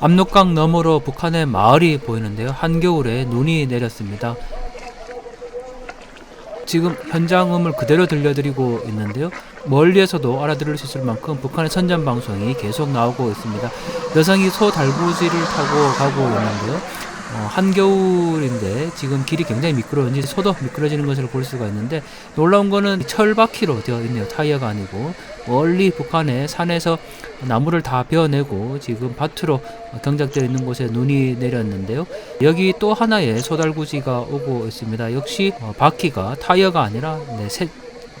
압록강 너머로 북한의 마을이 보이는데요. 한겨울에 눈이 내렸습니다. 지금 현장음을 그대로 들려드리고 있는데요. 멀리에서도 알아들을 수 있을 만큼 북한의 선전 방송이 계속 나오고 있습니다. 여성이 소 달구지를 타고 가고 있는데요. 어, 한겨울인데 지금 길이 굉장히 미끄러운지 소도 미끄러지는 것을 볼 수가 있는데 놀라운 거는 철바퀴로 되어 있네요. 타이어가 아니고 멀리 북한의 산에서 나무를 다 베어내고 지금 밭으로 경작되어 있는 곳에 눈이 내렸는데요. 여기 또 하나의 소달구지가 오고 있습니다. 역시 어, 바퀴가 타이어가 아니라 네, 새,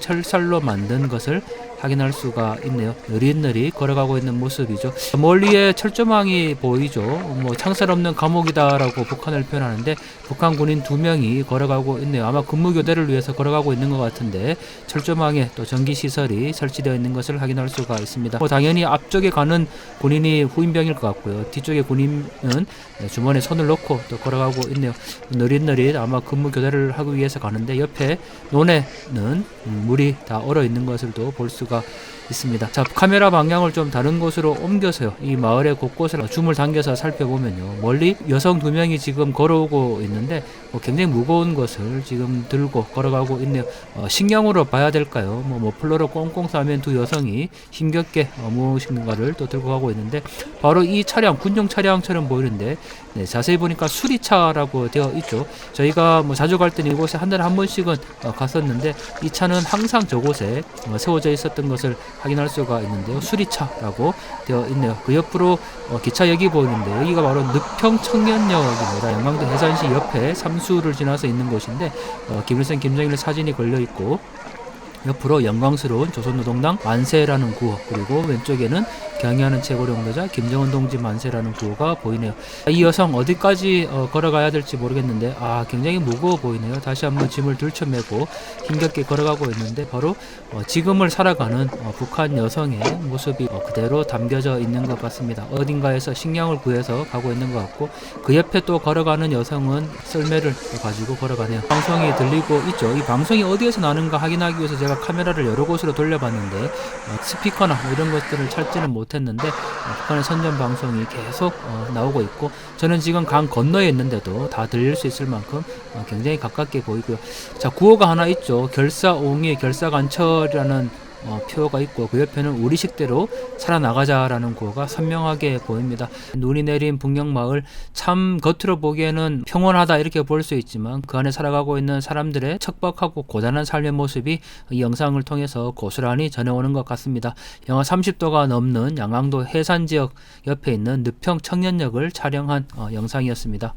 철살로 만든 것을 확인할 수가 있네요. 느릿느릿 걸어가고 있는 모습이죠. 멀리에 철조망이 보이죠. 뭐 창살 없는 감옥이다라고 북한을 표현하는데 북한 군인 두 명이 걸어가고 있네요. 아마 근무 교대를 위해서 걸어가고 있는 것 같은데 철조망에 또 전기 시설이 설치되어 있는 것을 확인할 수가 있습니다. 뭐 당연히 앞쪽에 가는 군인이 후임병일 것 같고요. 뒤쪽에 군인은 주머니에 손을 넣고 또 걸어가고 있네요. 느릿느릿 아마 근무 교대를 하기 위해서 가는데 옆에 논에는 음, 물이 다 얼어 있는 것을 또 볼 수가 있습니다. 자, 카메라 방향을 좀 다른 곳으로 옮겨서요. 이 마을의 곳곳을 줌을 당겨서 살펴보면요. 멀리 여성 두 명이 지금 걸어오고 있는데 뭐 굉장히 무거운 것을 지금 들고 걸어가고 있네요. 어, 식량으로 봐야 될까요? 뭐 머플러로 꽁꽁 싸면 두 여성이 힘겹게 어, 무엇인가를 또 들고 가고 있는데 바로 이 차량 군용 차량처럼 보이는데 네, 자세히 보니까 수리차라고 되어 있죠. 저희가 뭐 자주 갈 때는 이곳에 한 달에 한 번씩은 어, 갔었는데 이 차는 항상 저곳에 어, 세워져 있었던 것을 확인할 수가 있는데요. 수리차라고 되어 있네요. 그 옆으로 어, 기차역이 보이는데 여기가 바로 늑평 청년역입니다. 영광도 해산시 옆에 삼수를 지나서 있는 곳인데 어, 김일성 김정일 사진이 걸려 있고 옆으로 영광스러운 조선노동당 만세라는 구호 그리고 왼쪽에는 경의하는 최고령 동자 김정은 동지 만세라는 구호가 보이네요. 이 여성 어디까지 어, 걸어가야 될지 모르겠는데 아 굉장히 무거워 보이네요. 다시 한번 짐을 들쳐매고 힘겹게 걸어가고 있는데 바로 어, 지금을 살아가는 어, 북한 여성의 모습이 어, 그대로 담겨져 있는 것 같습니다. 어딘가에서 식량을 구해서 가고 있는 것 같고 그 옆에 또 걸어가는 여성은 썰매를 또 가지고 걸어가네요. 방송이 들리고 있죠. 이 방송이 어디에서 나는가 확인하기 위해서 제가 카메라를 여러 곳으로 돌려봤는데 어, 스피커나 뭐 이런 것들을 찾지는 못 했는데 어, 북한의 선전 방송이 계속 어, 나오고 있고 저는 지금 강 건너에 있는데도 다 들릴 수 있을 만큼 어, 굉장히 가깝게 보이고요. 자 구호가 하나 있죠. 결사옹의 결사관철이라는 어, 표가 있고 그 옆에는 우리 식대로 살아나가자라는 구호가 선명하게 보입니다. 눈이 내린 북녘마을 참 겉으로 보기에는 평온하다 이렇게 볼 수 있지만 그 안에 살아가고 있는 사람들의 척박하고 고단한 삶의 모습이 이 영상을 통해서 고스란히 전해오는 것 같습니다. 영하 30도가 넘는 양강도 해산 지역 옆에 있는 늑평 청년역을 촬영한 어, 영상이었습니다.